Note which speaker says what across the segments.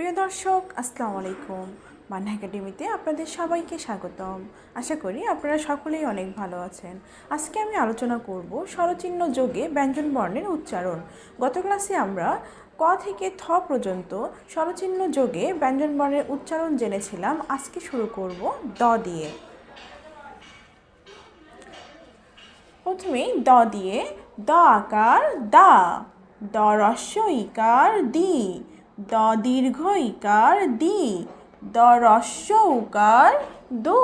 Speaker 1: প্রিয় দর্শক, আসসালামু আলাইকুম। মান্না একাডেমিতে আপনাদের সবাইকে স্বাগতম। আশা করি আপনারা সকলেই অনেক ভালো আছেন। আজকে আমি আলোচনা করব স্বরচিহ্ন যোগে ব্যঞ্জন বর্ণের উচ্চারণ। গত ক্লাসে আমরা ক থেকে থ পর্যন্ত স্বরচিহ্ন যোগে ব্যঞ্জন বর্ণের উচ্চারণ জেনেছিলাম। আজকে শুরু করব দ দিয়ে। প্রথমেই দ দিয়ে, দ আকার, দা। দ রস্য, ইকার, দি। দ দীর্ঘ ইকার দি দ রস্য উকার দু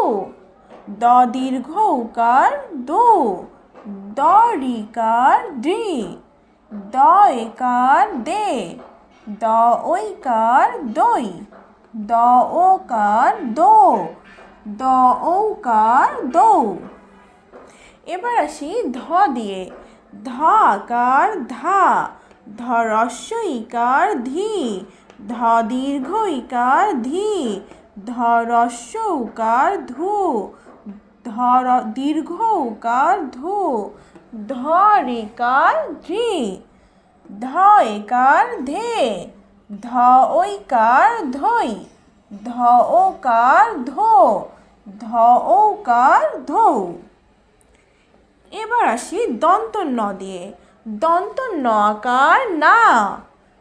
Speaker 1: দ দীর্ঘ উকার দু দ রিকার ডি দ একার দে দ ঐকার দই দ ওকার দো দ ঔকার দৌ। এবার আসি ধ দিয়ে, ধ আকার ধা ধ রস্য ইকার ধি ধ দীর্ঘ ইকার ধি ধ রস্য উকার ধু ধ দীর্ঘ উকার ধু ধ রেকার ধি ধ একার ধে ধ ঐকার ধই ধ ওকার ধো ধ ঔকার ধৌ এবার আসি দন্ত ন দিয়ে দন্ত ন আকার না।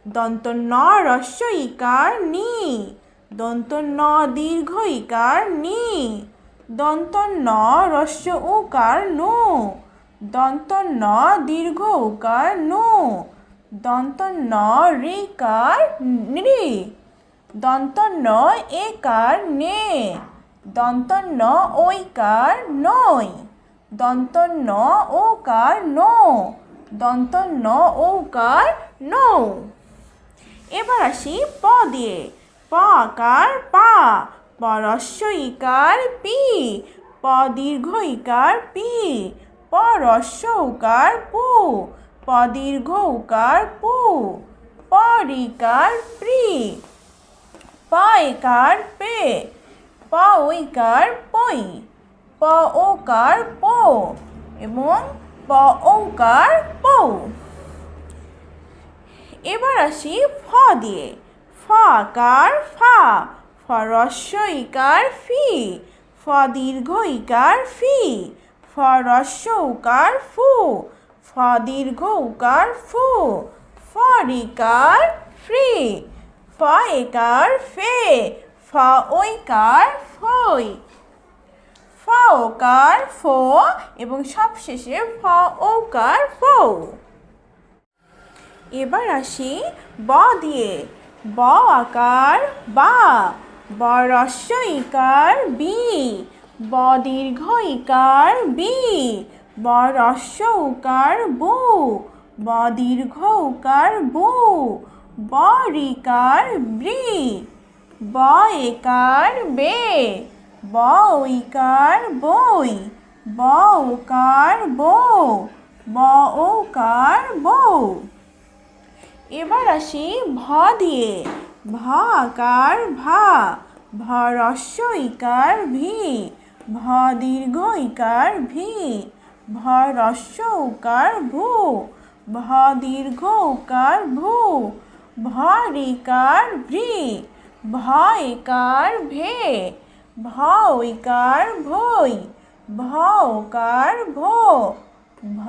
Speaker 1: দন্ত ন রস্য ইকার নি। দন্ত ন দীর্ঘ ইকার নি। দন্ত ন রস্য উকার নু। দন্ত ন দীর্ঘ উকার নু। দন্ত ন রিকার নৃ। দন্ত ন একার নে। দন্ত ন। ঐকার নয় দন্ত ন ওকার নো। দন্ত ন ওকার নো। এবার আসি প দিয়ে। প পা। পরস্য ইকার, পি। প দীর্ঘ, ইকার, পি। প রস্য উকার পু। প দীর্ঘ উকার পু। পরিকার রিকার প্রি প একার, পে। প ঐকার পই প ওকার পো। এবং প ঔকার পৌ এবার আসি ফ দিয়ে। ফ আকার ফা? ফ রস্য ইকার ফি। ফ দীর্ঘ ইকার ফি। ফ রস্য উকার ফু। ফ দীর্ঘ উকার ফু। ফ রিকার ফ্রি। ফ একার ফে। ফ ঐকার ফই। ফ ওকার ফো এবং সবশেষে ফ ওকার ফৌ। এবার আসি ব দিয়ে। ব আকার, বা। ব রস্য ইকার, বি। ব দীর্ঘ ইকার, বি। ব রস্য উকার, বু। ব দীর্ঘ উকার, বু। ব রিকার বৃ। ব একার, বে। ব বই ব ওকার বউ ব ওকার বউ। এবার আসি ভ দিয়ে ভ আকার ভা ভ ইকার ভি ভ দীর্ঘ ইকার ভি ভ রস্য উকার ভু ভ দীর্ঘ উকার ভু ভ রিকার ভ্রি ভ একার ভে ভ ঐকার ভই ভ ওকার ভো। ভ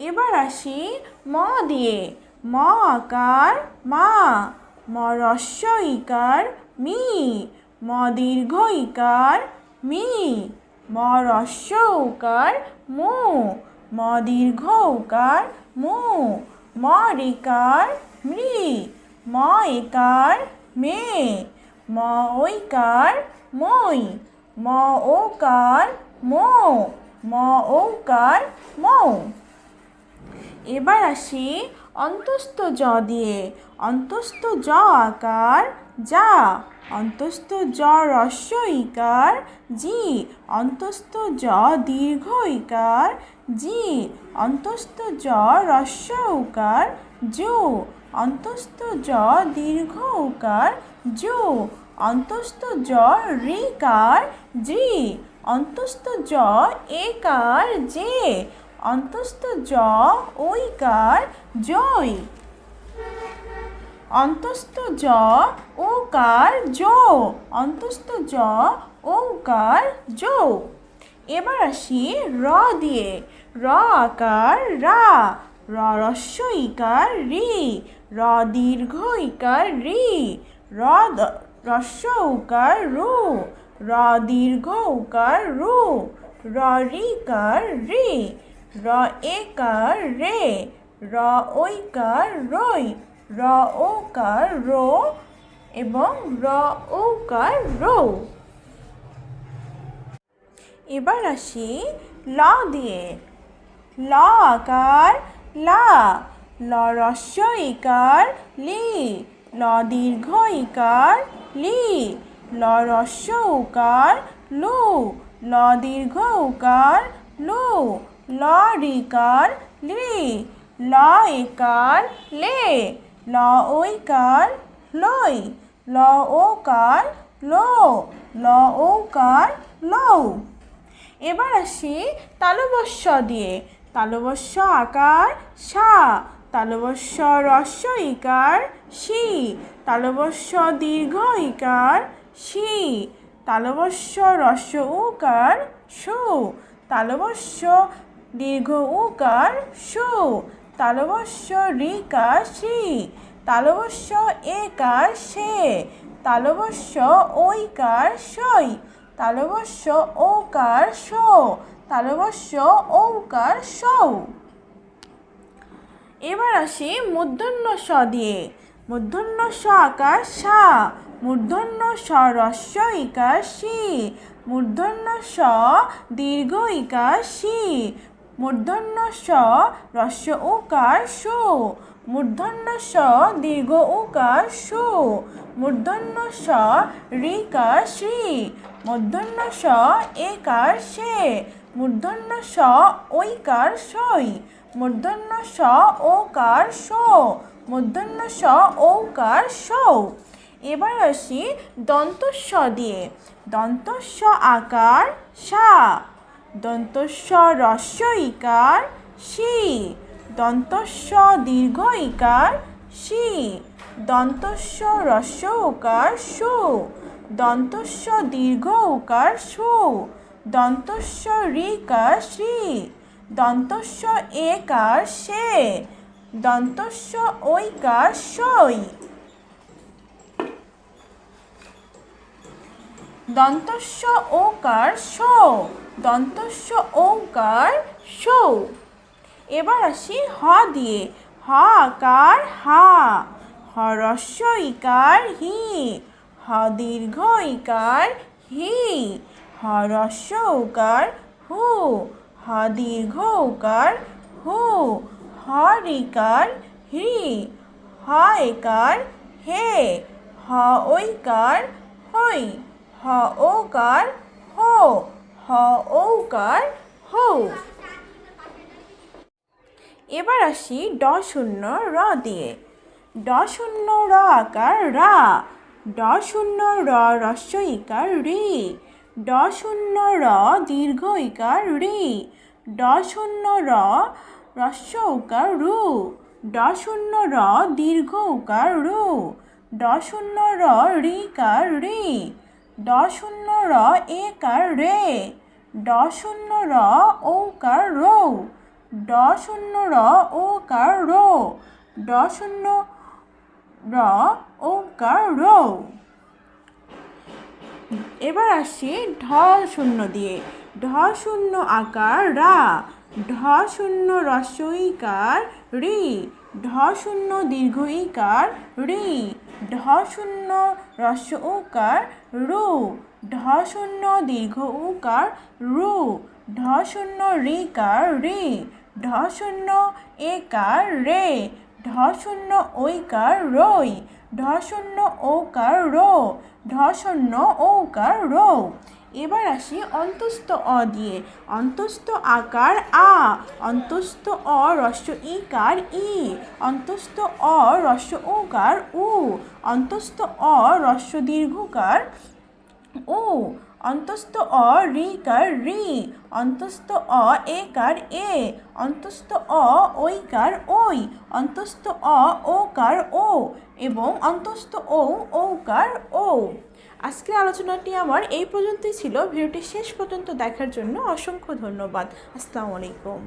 Speaker 1: এবার আসি ম দিয়ে, ম আকার মা, ম রস্য ইকার মি, ম দীর্ঘ ইকার মি, ম রস্য উকার মু, ম দীর্ঘ উকার মু, ম রিকার মৃ, ম একার মে। ম ওই কার মই ম ওকার মো ম ওকার মৌ। এবার আসি অন্তস্থ জ দিয়ে। অন্তস্থ জ আকার যা, অন্তস্থ জ রস্য ইকার জি, অন্তস্থ জ দীর্ঘ ইকার জি, অন্তস্থ জ রস্য উকার জু অন্তস্থ জ দীর্ঘ উকার, জু। অন্তস্থ জ রিকার, জি। অন্তস্থ জ একার যে অন্তস্থ জ ঐকার, জয়। অন্তস্থ জ ওকার জো। অন্তস্থ জ ওকার জো। এবার আসি র দিয়ে। র আকার রা। র রস্য ইকার রি। র দীর্ঘ ইকার রি র রস্য উকার রু র দীর্ঘ উকার রু র রিকার রি র একার রে র ঐকার রই র ওকার রো এবং র ওকার রো এবার আসি ল দিয়ে। ল আকার লা। ল রস্য ইকার লি ল দীর্ঘ ইকার লি ল রস্য উকার লু ল দীর্ঘ উকার লু, ল রিকার লি, ল একার লে, ল ঐকার লই, ল ওকার লো, ল ওকার লৌ। এবার আসি তালবস্য দিয়ে। তালবস্য আকার সা তালবস্য রস্য ইকার সি তালবস্য দীর্ঘ ইকার সি তালবস্য রস্য উকার সু তালবস্য দীর্ঘ উকার সু তালবস্য রিকার সি তালবস্য একার সে তালবস্য ঐকার সই তালবস্য ওকার শো তালবস্য ঔকার সৌ। এবার আসি মূর্ধন্য স দিয়ে। মূর্ধন্য স আকার সা মূর্ধন্য স রস্য ইকার সি মূর্ধন্য স দীর্ঘ ইকার সি মূর্ধন্য স রস্য উকার সু মূর্ধন্য স দীর্ঘ উকার সু মূর্ধন্য স রিকার শ্রী মূর্ধন্য স একার সে মূর্ধন্য স ঐকার সই মূর্ধন্য স, ওকার সো মূর্ধন্য স ঔকার সৌ। এবার আসি দন্তস্ব দিয়ে। দন্তস্ব আকার সা। দন্তস্ব রস্য ইকার সি। দন্তস্ব দীর্ঘ ইকার সি। দন্তস্ব রস্য উকার সু। দন্তস্ব দীর্ঘ উকার সু। দন্তস্ব রিকার শ্রী দন্তস্ব একার সে? দন্তস্য দন্তস্ব ঐকার সই? দন্তস্ব ওকার শো দন্তস্ব ওকার শো এবার আসি হ দিয়ে। হ আকার হা? হ রস্য ইকার হি? হ দীর্ঘ ইকার হি? হ রস্য উকার হু? হ দীর্ঘ হু হ হি হ হে হ ঐকার হই হ ওকার হো হ ঔকার হৌ। এবার আসি ড শূন্য র দিয়ে। ড শূন্য র আকার রা ড শূন্য র রস্য ইকার রি ড শূন্য র দীর্ঘ ইকার রি ড শূন্য র রস্য উকার রু। ড শূন্য র দীর্ঘ উকার রু। ড শূন্য র রিকার রি। ড শূন্য র একার রে। ড শূন্য র ঔকার রৌ। ড শূন্য র ওকার রো। ড শূন্য র ওকার রো। এবার আসি ঢ শূন্য দিয়ে। ঢ শূন্য আকার রা ঢ শূন্য রস্যইকার রি ঢ শূন্য দীর্ঘ ইকার রি ঢ শূন্য রস্য উকার রু ঢ শূন্য দীর্ঘ উকার রু ঢ শূন্য রিকার রি ঢ শূন্য একার রে ঢ শূন্য ঐকার রই ঢ শূন্য ওকার রো ঢ শূন্য ওকার রো। এবার আসি অন্তস্থ অ দিয়ে। অন্তস্থ আকার আ, অন্তস্থ অ রস্য ইকার ই, অন্তস্থ অ রস্য ওকার উ, অন্তস্থ অ রস্য দীর্ঘকার ও অন্তস্থ অ রিকার রি, অন্তস্থ অ একার এ, অন্তস্থ অ ঐকার ওই অন্তস্থ অ ওকার ও এবং অন্তস্থ ও ঔকার ও আজকের আলোচনাটি আমার এই পর্যন্তই ছিল। ভিডিওটি শেষ পর্যন্ত দেখার জন্য অসংখ্য ধন্যবাদ। আসসালামু আলাইকুম।